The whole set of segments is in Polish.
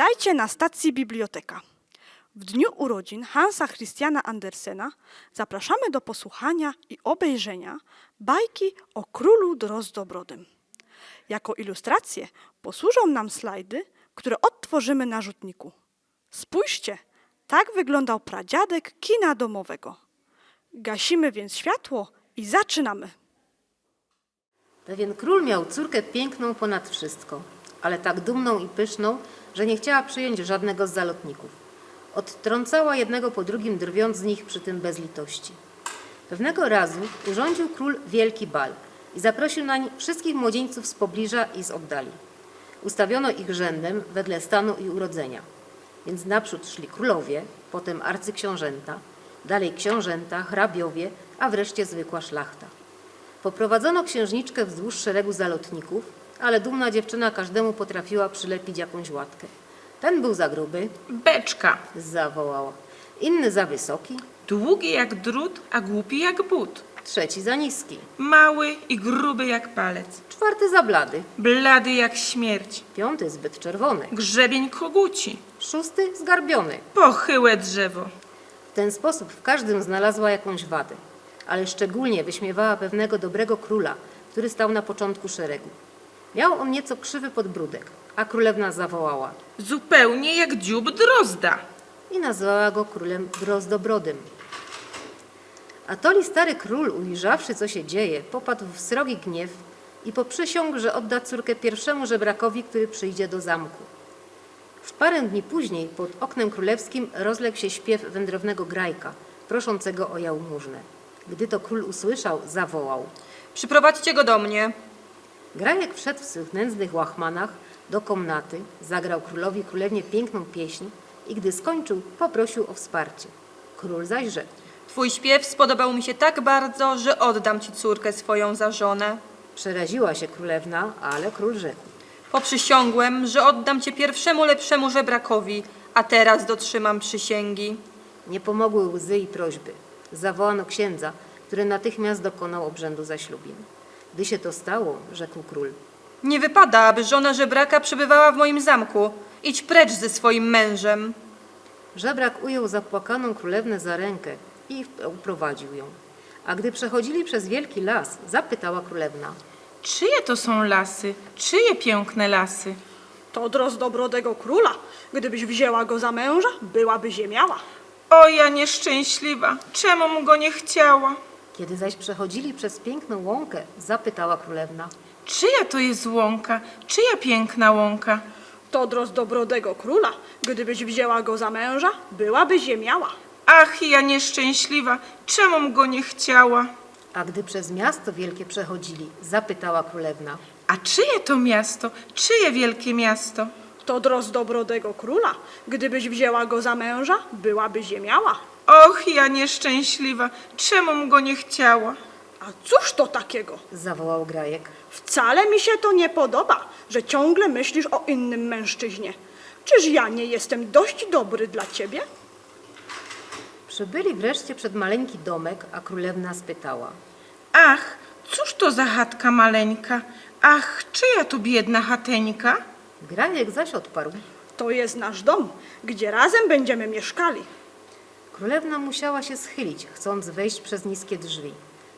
Witajcie na stacji Biblioteka. W dniu urodzin Hansa Christiana Andersena zapraszamy do posłuchania i obejrzenia bajki o królu Drozdobrodym. Jako ilustracje posłużą nam slajdy, które odtworzymy na rzutniku. Spójrzcie, tak wyglądał pradziadek kina domowego. Gasimy więc światło i zaczynamy. Pewien król miał córkę piękną ponad wszystko, ale tak dumną i pyszną, że nie chciała przyjąć żadnego z zalotników. Odtrącała jednego po drugim, drwiąc z nich przy tym bez litości. Pewnego razu urządził król wielki bal i zaprosił nań wszystkich młodzieńców z pobliża i z oddali. Ustawiono ich rzędem wedle stanu i urodzenia. Więc naprzód szli królowie, potem arcyksiążęta, dalej książęta, hrabiowie, a wreszcie zwykła szlachta. Poprowadzono księżniczkę wzdłuż szeregu zalotników, ale dumna dziewczyna każdemu potrafiła przylepić jakąś łatkę. Ten był za gruby, Beczka. zawołała. Inny za wysoki, Długi jak drut, a głupi jak but. trzeci za niski, Mały i gruby jak palec. czwarty za blady, Blady jak śmierć. piąty zbyt czerwony, Grzebień koguci. szósty zgarbiony. Pochyłe drzewo. W ten sposób w każdym znalazła jakąś wadę, ale szczególnie wyśmiewała pewnego dobrego króla, który stał na początku szeregu. Miał on nieco krzywy podbródek, a królewna zawołała Zupełnie jak dziób drozda. i nazwała go królem Drozdobrodym. Atoli stary król, ujrzawszy co się dzieje, popadł w srogi gniew i poprzysiągł, że odda córkę pierwszemu żebrakowi, który przyjdzie do zamku. W parę dni później pod oknem królewskim rozległ się śpiew wędrownego grajka, proszącego o jałmużnę. Gdy to król usłyszał, zawołał. Przyprowadźcie go do mnie. Grajek wszedł w swych nędznych łachmanach do komnaty, zagrał królowi królewnie piękną pieśń i gdy skończył, poprosił o wsparcie. Król zaś rzekł. Twój śpiew spodobał mi się tak bardzo, że oddam ci córkę swoją za żonę. Przeraziła się królewna, ale król rzekł. Poprzysiągłem, że oddam cię pierwszemu lepszemu żebrakowi, a teraz dotrzymam przysięgi. Nie pomogły łzy i prośby. Zawołano księdza, który natychmiast dokonał obrzędu zaślubin. Gdy się to stało, rzekł król. Nie wypada, aby żona żebraka przebywała w moim zamku. Idź precz ze swoim mężem. Żebrak ujął zapłakaną królewnę za rękę i uprowadził ją. A gdy przechodzili przez wielki las, zapytała królewna. Czyje to są lasy? Czyje piękne lasy? To drozdobrodego króla. Gdybyś wzięła go za męża, byłaby ziemiała. O ja nieszczęśliwa, czemu go nie chciała? Kiedy zaś przechodzili przez piękną łąkę, zapytała królewna. Czyja to jest łąka? Czyja piękna łąka? To drozdobrodego króla. Gdybyś wzięła go za męża, byłaby ziemiała. Ach, ja nieszczęśliwa, czemu go nie chciała? A gdy przez miasto wielkie przechodzili, zapytała królewna. A czyje to miasto? Czyje wielkie miasto? To drozdobrodego króla. Gdybyś wzięła go za męża, byłaby ziemiała. Och, ja nieszczęśliwa, czemu go nie chciała? A cóż to takiego? Zawołał Grajek. Wcale mi się to nie podoba, że ciągle myślisz o innym mężczyźnie. Czyż ja nie jestem dość dobry dla ciebie? Przybyli wreszcie przed maleńki domek, a królewna spytała. Ach, cóż to za chatka maleńka? Ach, czyja tu biedna chateńka? Grajek zaś odparł. To jest nasz dom, gdzie razem będziemy mieszkali. Królewna musiała się schylić, chcąc wejść przez niskie drzwi.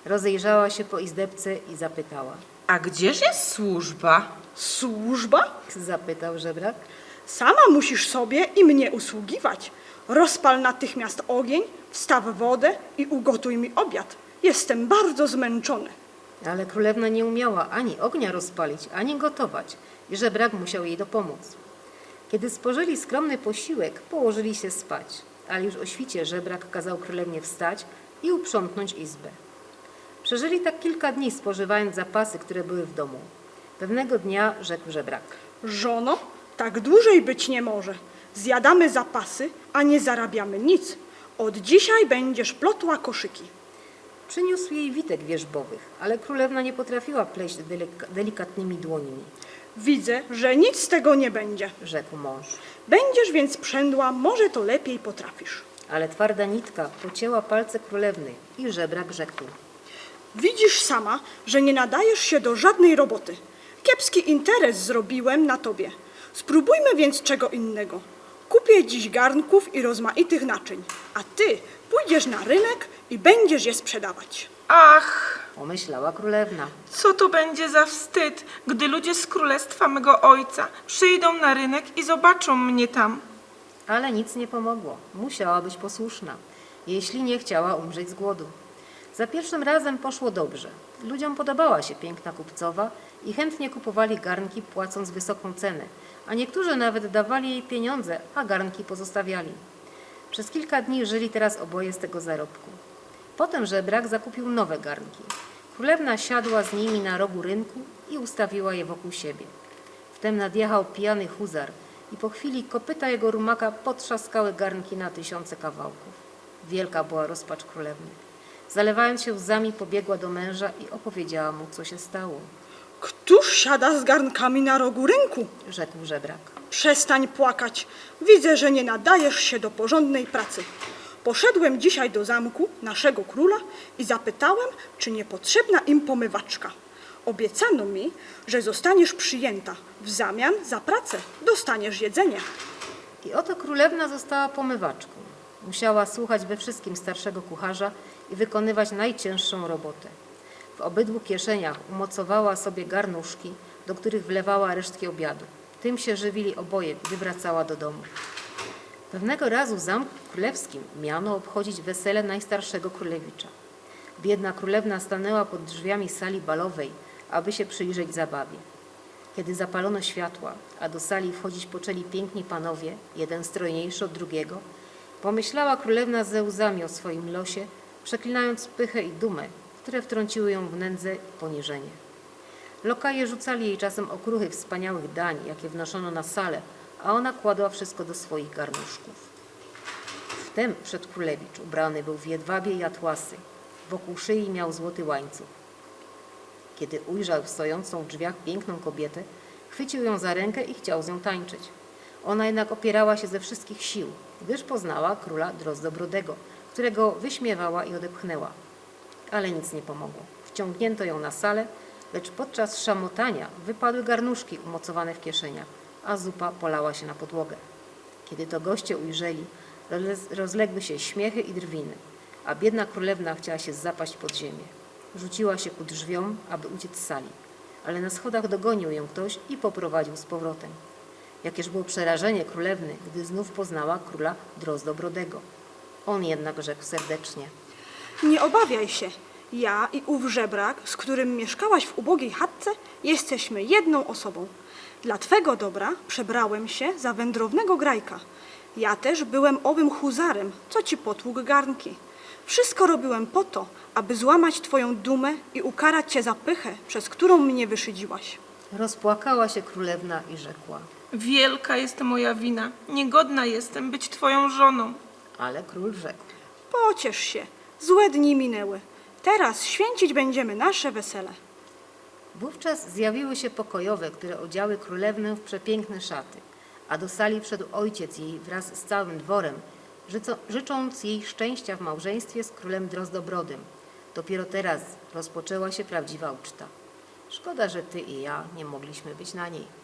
Rozejrzała się po izdebce i zapytała. A gdzież jest służba? Służba? Zapytał żebrak. Sama musisz sobie i mnie usługiwać. Rozpal natychmiast ogień, wstaw wodę i ugotuj mi obiad. Jestem bardzo zmęczony. Ale królewna nie umiała ani ognia rozpalić, ani gotować i żebrak musiał jej dopomóc. Kiedy spożyli skromny posiłek, położyli się spać, ale już o świcie żebrak kazał królewnie wstać i uprzątnąć izbę. Przeżyli tak kilka dni, spożywając zapasy, które były w domu. Pewnego dnia rzekł żebrak. Żono, tak dłużej być nie może. Zjadamy zapasy, a nie zarabiamy nic. Od dzisiaj będziesz plotła koszyki. Przyniósł jej witek wierzbowych, ale królewna nie potrafiła pleść delik- delikatnymi dłońmi, Widzę, że nic z tego nie będzie. rzekł mąż. Będziesz więc przędła, może to lepiej potrafisz. Ale twarda nitka pocięła palce królewny i żebrak rzekł. Widzisz sama, że nie nadajesz się do żadnej roboty. Kiepski interes zrobiłem na tobie. Spróbujmy więc czego innego. Kupię dziś garnków i rozmaitych naczyń, a ty pójdziesz na rynek i będziesz je sprzedawać. Ach, Pomyślała królewna. co to będzie za wstyd, gdy ludzie z królestwa mego ojca przyjdą na rynek i zobaczą mnie tam. Ale nic nie pomogło. Musiała być posłuszna, jeśli nie chciała umrzeć z głodu. Za pierwszym razem poszło dobrze. Ludziom podobała się piękna kupcowa i chętnie kupowali garnki, płacąc wysoką cenę, a niektórzy nawet dawali jej pieniądze, a garnki pozostawiali. Przez kilka dni żyli teraz oboje z tego zarobku. Potem żebrak zakupił nowe garnki. Królewna siadła z nimi na rogu rynku i ustawiła je wokół siebie. Wtem nadjechał pijany huzar i po chwili kopyta jego rumaka potrzaskały garnki na tysiące kawałków. Wielka była rozpacz królewny. Zalewając się łzami, pobiegła do męża i opowiedziała mu, co się stało. Któż siada z garnkami na rogu rynku? Rzekł żebrak. Przestań płakać. Widzę, że nie nadajesz się do porządnej pracy. Poszedłem dzisiaj do zamku naszego króla i zapytałem, czy nie potrzebna im pomywaczka. Obiecano mi, że zostaniesz przyjęta. W zamian za pracę dostaniesz jedzenie. I oto królewna została pomywaczką. Musiała słuchać we wszystkim starszego kucharza i wykonywać najcięższą robotę. W obydwu kieszeniach umocowała sobie garnuszki, do których wlewała resztki obiadu. Tym się żywili oboje, gdy wracała do domu. Pewnego razu w Zamku Królewskim miano obchodzić wesele najstarszego królewicza. Biedna królewna stanęła pod drzwiami sali balowej, aby się przyjrzeć zabawie. Kiedy zapalono światła, a do sali wchodzić poczęli piękni panowie, jeden strojniejszy od drugiego, pomyślała królewna ze łzami o swoim losie, przeklinając pychę i dumę, które wtrąciły ją w nędzę i poniżenie. Lokaje rzucali jej czasem okruchy wspaniałych dań, jakie wnoszono na salę, a ona kładła wszystko do swoich garnuszków. Wtem przed królewicz ubrany był w jedwabie i atłasy. Wokół szyi miał złoty łańcuch. Kiedy ujrzał stojącą w drzwiach piękną kobietę, chwycił ją za rękę i chciał z nią tańczyć. Ona jednak opierała się ze wszystkich sił, gdyż poznała króla Drozdobrodego, którego wyśmiewała i odepchnęła. Ale nic nie pomogło. Wciągnięto ją na salę, lecz podczas szamotania wypadły garnuszki umocowane w kieszeniach, a zupa polała się na podłogę. Kiedy to goście ujrzeli, rozle- rozległy się śmiechy i drwiny, a biedna królewna chciała się zapaść pod ziemię. Rzuciła się ku drzwiom, aby uciec z sali, ale na schodach dogonił ją ktoś i poprowadził z powrotem. Jakież było przerażenie królewny, gdy znów poznała króla Drozdobrodego. On jednak rzekł serdecznie. Nie obawiaj się. Ja i ów żebrak, z którym mieszkałaś w ubogiej chatce, jesteśmy jedną osobą. Dla twego dobra przebrałem się za wędrownego grajka. Ja też byłem owym huzarem, co ci potłukł garnki. Wszystko robiłem po to, aby złamać twoją dumę i ukarać cię za pychę, przez którą mnie wyszydziłaś. Rozpłakała się królewna i rzekła. Wielka jest moja wina, niegodna jestem być twoją żoną. Ale król rzekł. Pociesz się, złe dni minęły. Teraz święcić będziemy nasze wesele. Wówczas zjawiły się pokojowe, które odziały królewnę w przepiękne szaty, a do sali wszedł ojciec jej wraz z całym dworem, życząc jej szczęścia w małżeństwie z królem Drozdobrodym. Dopiero teraz rozpoczęła się prawdziwa uczta. Szkoda, że ty i ja nie mogliśmy być na niej.